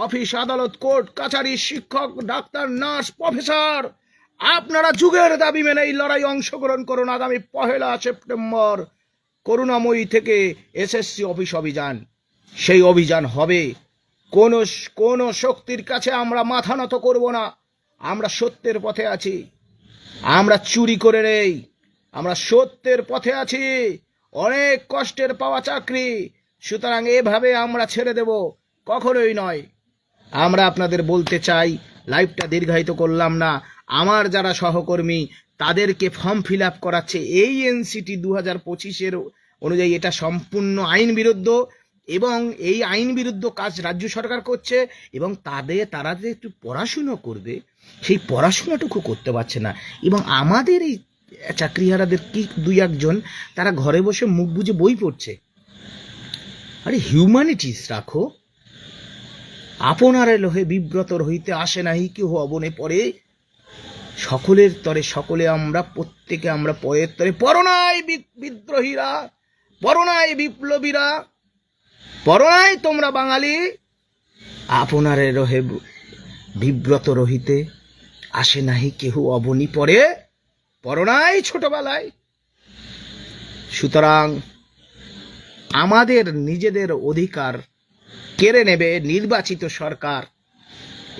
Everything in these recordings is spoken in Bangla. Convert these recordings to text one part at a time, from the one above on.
অফিস আদালত, কোর্ট, কাছারি, শিক্ষক, ডাক্তার, নার্স, প্রফেসর, আপনারা যুগের দাবি মেনে এই লড়াই অংশগ্রহণ করুন আগামী পহেলা সেপ্টেম্বর করুণাময়ী থেকে এসএসসি অফিস অভিযান। সেই অভিযান হবে। কোন কোন শক্তির কাছে আমরা মাথা নত করব না। আমরা সত্যের পথে আছি। আমরা চুরি করে নেই। আমরা সত্যের পথে আছি। অনেক কষ্টের পাওয়া চাকরি। সুতরাং এভাবে আমরা ছেড়ে দেব। কখনোই নয়। আমরা আপনাদের বলতে চাই লাইভটা দীর্ঘায়িত করলাম না। আমার যারা সহকর্মী, তাদেরকে ফর্ম ফিল আপ করাচ্ছে এই এনসিটি দু হাজার পঁচিশের অনুযায়ী। এটা সম্পূর্ণ আইন বিরুদ্ধ এবং এই আইন বিরুদ্ধ কাজ রাজ্য সরকার করছে এবং তাদের, তারা যে একটু পড়াশুনো করবে, সেই পড়াশোনাটুকু করতে পারছে না। এবং আমাদের এই চাকরিহারাদের কি দুই একজন, তারা ঘরে বসে মুখ বুজে বই পড়ছে। আরে হিউম্যানিটিস রাখো। আপনারে লোহে বিব্রত রহিতে আসে নাহি, কেহ অবনে পড়ে। সকলের তরে সকলে আমরা, প্রত্যেকে আমরা পয়ের তরে। পরনাই বি- বিদ্রোহীরা, পরনাই বিপ্লবীরা, পরনাই তোমরা বাঙালি। আপনারে রহে বিব্রত রহিতে আসে নাহি, কেহ অবনি পড়ে। পরনাই ছোটবেলায়। সুতরাং আমাদের নিজেদের অধিকার কেড়ে নেবে নির্বাচিত সরকার।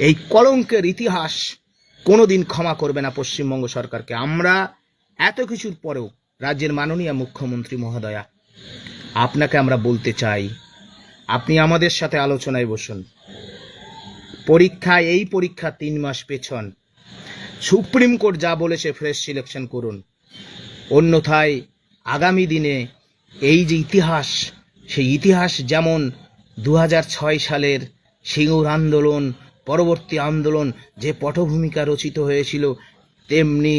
এই কলঙ্কের ইতিহাস কোনোদিন ক্ষমা করবে না পশ্চিমবঙ্গ সরকারকে। আমরা এত কিছুর পরেও রাজ্যের মাননীয় মুখ্যমন্ত্রী মহোদয়া, আপনাকে আমরা বলতে চাই, আপনি আমাদের সাথে আলোচনায় বসুন। পরীক্ষা এই পরীক্ষা তিন মাস পেছন। সুপ্রিম কোর্ট যা বলেছে ফ্রেশ সিলেকশন করুন। অন্যথায় আগামী দিনে এই যে ইতিহাস, সেই ইতিহাস যেমন দু হাজার ছয় সালের সিঙ্গুর আন্দোলন, পরবর্তী আন্দোলন যে পটভূমিকা রচিত হয়েছিল, তেমনি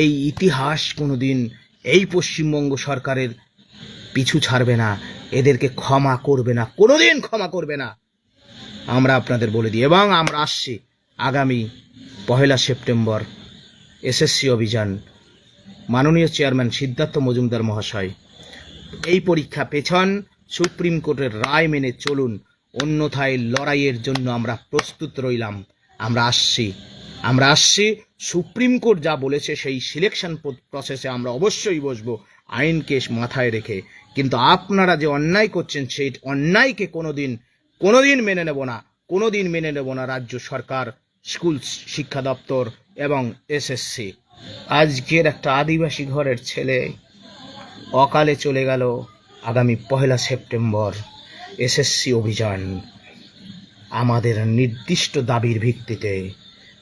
এই ইতিহাস কোনোদিন এই পশ্চিমবঙ্গ সরকারের পিছু ছাড়বে না, এদেরকে ক্ষমা করবে না, কোনোদিন ক্ষমা করবে না। আমরা আপনাদের বলে দিই, এবং আমরা আসছি আগামী পহেলা সেপ্টেম্বর এসএসসি অভিযান। মাননীয় চেয়ারম্যান সিদ্ধার্থ মজুমদার মহাশয়, এই পরীক্ষা পেছন সুপ্রিম কোর্টের রায় মেনে চলুন, অন্যথায় লড়াইয়ের জন্য আমরা প্রস্তুত রইলাম। আমরা আসছি। আমরা আসছি, সুপ্রিম কোর্ট যা বলেছে সেই সিলেকশন প্রসেসে আমরা অবশ্যই বসবো আইনকে মাথায় রেখে। কিন্তু আপনারা যে অন্যায় করছেন, সেই অন্যায়কে কোনোদিন কোনোদিন মেনে নেব না। কোনোদিন মেনে নেব না রাজ্য সরকার, স্কুল শিক্ষা দপ্তর এবং এসএসসি। আজকের একটা আদিবাসী ঘরের ছেলে অকালে চলে গেল। আগামী পহেলা সেপ্টেম্বর এসএসসি অভিযান। আমাদের নির্দিষ্ট দাবির ভিত্তিতে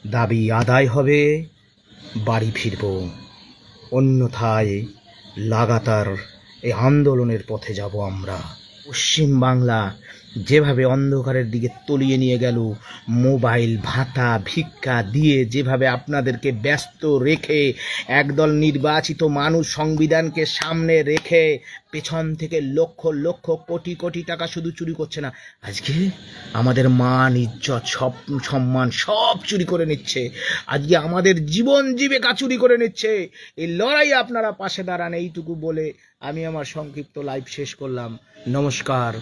দাবি আদায় হবে, বাড়ি ফিরব। অন্যথায় লাগাতার এই আন্দোলনের পথে যাব আমরা। পশ্চিম বাংলা যেভাবে অন্ধকারের দিকে তলিয়ে নিয়ে গেল, মোবাইল, ভাতা, ভিক্ষা দিয়ে যেভাবে আপনাদেরকে ব্যস্ত রেখে একদল নির্বাচিত মানুষ সংবিধানকে সামনে রেখে পেছন থেকে লক্ষ লক্ষ কোটি কোটি টাকা শুধু চুরি করছে না, আজকে আমাদের মান, ইজ্জত, সব সম্মান সব চুরি করে নিচ্ছে। আজকে আমাদের জীবন জীবিকা চুরি করে নিচ্ছে। এই লড়াই আপনারা পাশে দাঁড়ান, এইটুকু বলে আমি আমার সংক্ষিপ্ত লাইভ শেষ করলাম। নমস্কার।